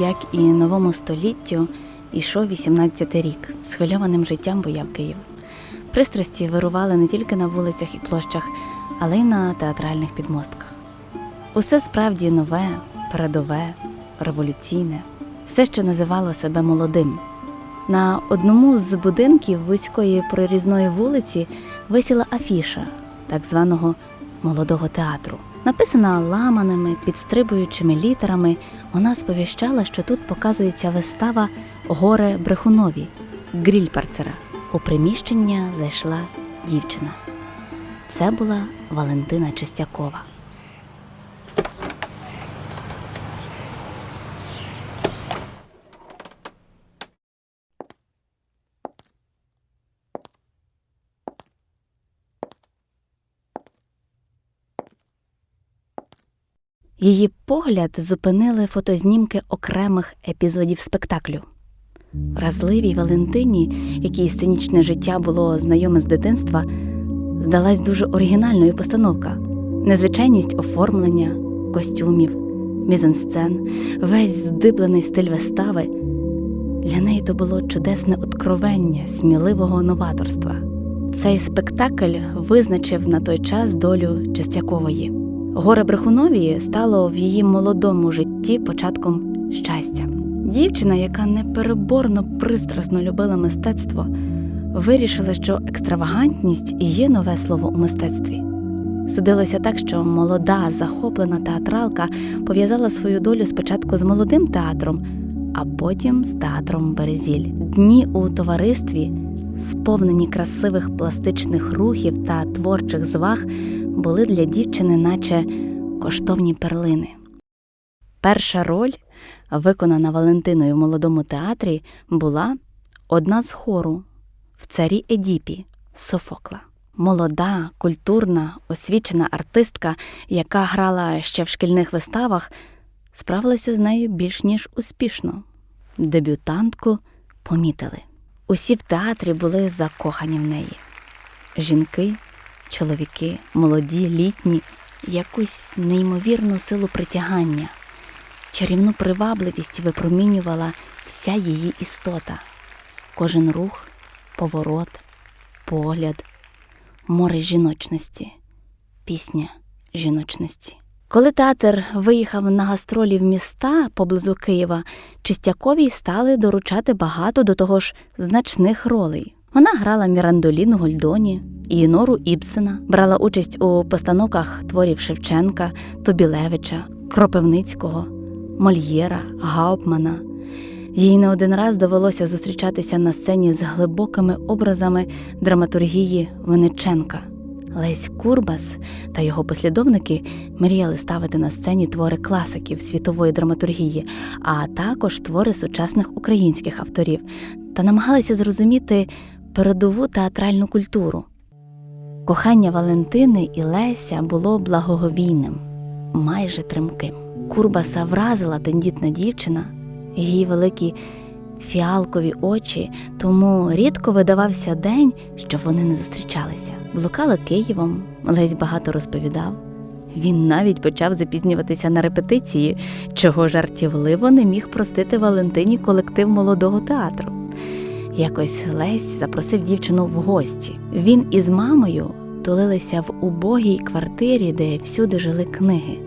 як і новому століттю, йшов 18-й рік. Схвильованим життям бояв Київ. Пристрасті вирували не тільки на вулицях і площах, але й на театральних підмостках. Усе справді нове, передове, революційне, все, що називало себе молодим. На одному з будинків вузької прорізної вулиці висіла афіша так званого молодого театру. Написана ламаними, підстрибуючими літерами, вона сповіщала, що тут показується вистава Горе Брехунові Грільпарцера. У приміщення зайшла дівчина. Це була Валентина Чистякова. Її погляд зупинили фотознімки окремих епізодів спектаклю. Вразливій Валентині, якій сценічне життя було знайоме з дитинства, здалась дуже оригінальною постановка, незвичайність оформлення, костюмів, мізансцен, весь здиблений стиль вистави. Для неї то було чудесне откровення сміливого новаторства. Цей спектакль визначив на той час долю Чистякової. Горе Брехунові стало в її молодому житті початком щастя. Дівчина, яка непереборно пристрасно любила мистецтво, вирішила, що екстравагантність є нове слово у мистецтві. Судилося так, що молода, захоплена театралка пов'язала свою долю спочатку з молодим театром, а потім з театром Березіль. Дні у товаристві, сповнені красивих пластичних рухів та творчих зваг, були для дівчини, наче коштовні перлини. Перша роль, виконана Валентиною в молодому театрі, була одна з хору в царі Едіпі Софокла. Молода, культурна, освічена артистка, яка грала ще в шкільних виставах, справилася з нею більш ніж успішно. Дебютантку помітили. Усі в театрі були закохані в неї. Жінки, чоловіки, молоді, літні, якусь неймовірну силу притягання, чарівну привабливість випромінювала вся її істота, кожен рух, поворот, погляд, море жіночності, пісня жіночності. Коли театр виїхав на гастролі в міста поблизу Києва, Чистяковій стали доручати багато до того ж значних ролей. Вона грала Мірандолін Гольдоні, Ієнору Ібсена, брала участь у постановках творів Шевченка, Тобілевича, Кропивницького, Мольєра, Гаупмана. Їй не один раз довелося зустрічатися на сцені з глибокими образами драматургії Винниченка. Лесь Курбас та його послідовники мріяли ставити на сцені твори класиків світової драматургії, а також твори сучасних українських авторів, та намагалися зрозуміти передову театральну культуру. Кохання Валентини і Леся було благоговійним, майже тремким. Курбаса вразила тендітна дівчина, її великі фіалкові очі, тому рідко видавався день, що вони не зустрічалися. Блукали Києвом, Лесь багато розповідав. Він навіть почав запізнюватися на репетиції, чого жартівливо не міг простити Валентині колектив молодого театру. Якось Лесь запросив дівчину в гості. Він із мамою тулилися в убогій квартирі, де всюди жили книги,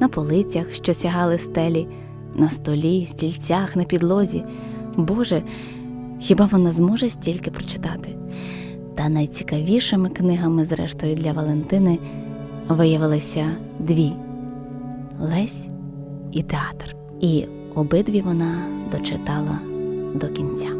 на полицях, що сягали стелі, на столі, стільцях, на підлозі. Боже, хіба вона зможе стільки прочитати? Та найцікавішими книгами, зрештою, для Валентини виявилися дві Лесь і театр. І обидві вона дочитала до кінця.